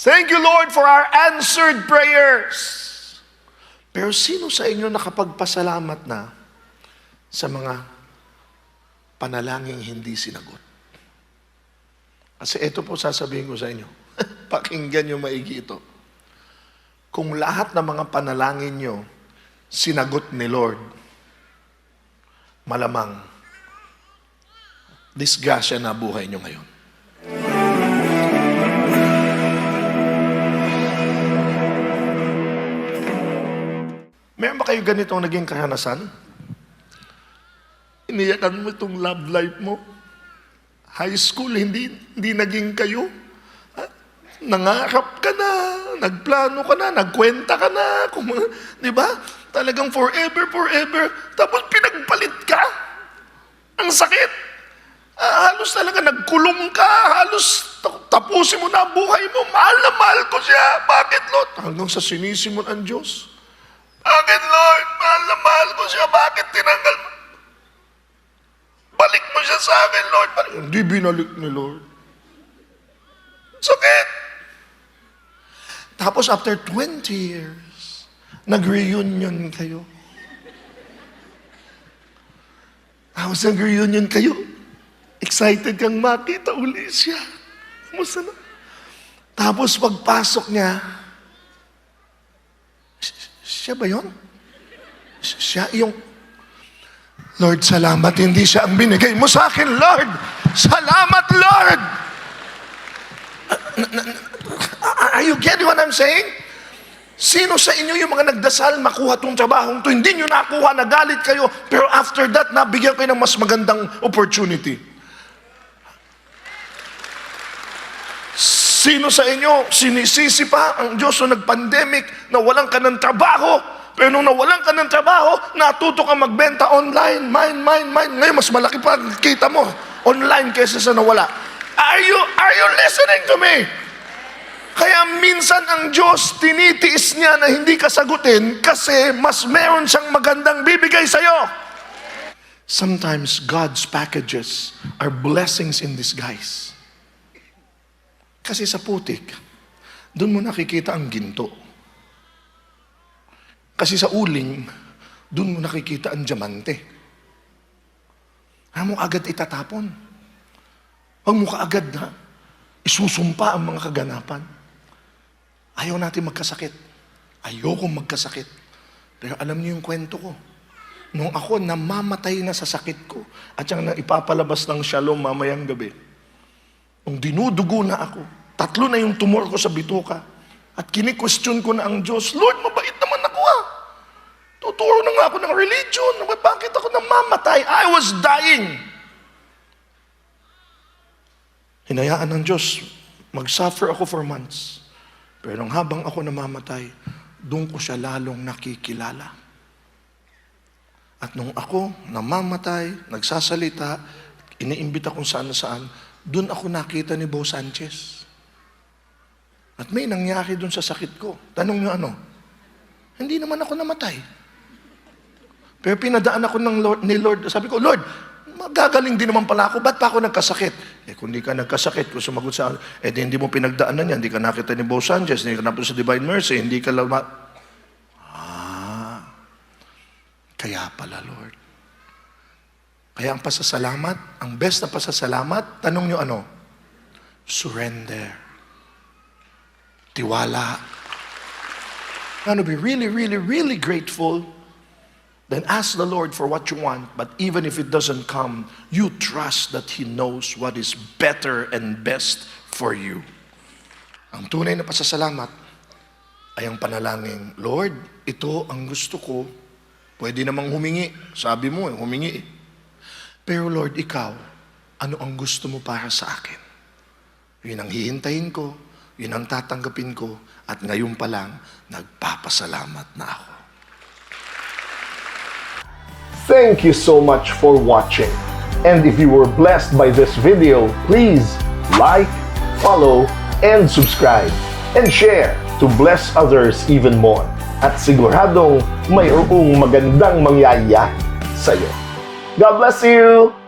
Thank you, Lord, for our answered prayers. Pero sino sa inyo nakapagpasalamat na sa mga panalangin hindi sinagot? Kasi ito po sasabihin ko sa inyo. Pakinggan nyo maigi ito. Kung lahat ng mga panalangin nyo sinagot ni Lord, malamang disgrasya na buhay nyo ngayon. Kayo ganitong naging karanasan? Iniyakan mo itong love life mo. High school, hindi, hindi naging kayo. Ha? Nangarap ka na, nagplano ka na, nagkwenta ka na. Di ba? Talagang forever, forever. Tapos pinagpalit ka. Ang sakit. Ah, halos talaga nagkulong ka. Halos ta- tapusin mo na ang buhay mo. Mahal na mahal ko siya. Bakit, Lord? Hanggang sa sinisimon ang Diyos. Bakit, Lord? Mahal na mahal ko siya. Bakit tinanggal mo? Balik mo siya sa akin, Lord. Balik. Hindi binalik ni Lord. Sakit. Tapos after 20 years, nag-reunion kayo. Tapos nag-reunion kayo. Excited kang makita uli siya. Kumusta na? Tapos pagpasok niya, "Si- siya ba yun? Si- Siya yung, Lord, salamat, hindi siya ang binigay mo sa akin, Lord. Salamat, Lord. Are you getting what I'm saying? Sino sa inyo yung mga nagdasal makuha tong trabahong to? Hindi nyo nakuha, nagalit kayo, pero after that, nabigyan kayo ng mas magandang opportunity. Sino sa inyo sinisisi pa ang Diyos na nag-pandemic na walang ka ng trabaho? Pero nung nawalan ka ng trabaho, natuto ka magbenta online. Mine, mine, mine. Ngayon, mas malaki pa ang kita mo online kaysa sa nawala. Are you, are you listening to me? Kaya minsan ang Diyos tinitiis niya na hindi ka sagutin kasi mas meron siyang magandang bibigay sa'yo. Sometimes God's packages are blessings in disguise. Kasi sa putik, doon mo nakikita ang ginto. Kasi sa uling, doon mo nakikita ang diamante. Ano mo agad itatapon? Huwag mo kaagad na isusumpa ang mga kaganapan. Ayaw natin magkasakit. Ayoko magkasakit. Pero alam niyo yung kwento ko. Nung ako namamatay na sa sakit ko at siyang ipapalabas ng shalom mamayang gabi, nung dinudugo na ako, tatlo na yung tumor ko sa bituka, at kini-question ko na ang Diyos, Lord, mabait naman ako ah. Tuturo na nga ako ng religion. Bakit ako namamatay? I was dying. Hinayaan ng Diyos, mag-suffer ako for months. Pero nung habang ako namamatay, doon ko siya lalong nakikilala. At nung ako namamatay, nagsasalita, iniimbita kung saan na saan, doon ako nakita ni Bo Sanchez. At may nangyari doon sa sakit ko. Tanong niyo ano? Hindi naman ako namatay. Pero pinadaan ako ng Lord, ni Lord. Sabi ko, Lord, magagaling din naman pala ako. Ba't pa ako nagkasakit? Eh, kung di ka nagkasakit, kung sumagot sa eh, di, hindi mo pinagdaanan yan. Hindi ka nakita ni Bo Sanchez, hindi ka napunta sa Divine Mercy, hindi ka lama... Ah, kaya pala, Lord. Kaya ang pasasalamat, ang best na pasasalamat, tanong nyo ano? Surrender. Tiwala. Ano be really, really, really grateful then ask the Lord for what you want. But even if it doesn't come, you trust that He knows what is better and best for you. Ang tunay na pasasalamat ay ang panalangin, Lord, ito ang gusto ko. Pwede namang humingi. Sabi mo, humingi. eh. Pero Lord, ikaw, ano ang gusto mo para sa akin? Yun ang hihintayin ko, yun ang tatanggapin ko, at ngayon pa lang, nagpapasalamat na ako. Thank you so much for watching. And if you were blessed by this video, please like, follow, and subscribe. And share to bless others even more. At siguradong mayroong magandang mangyayari sa'yo. God bless you!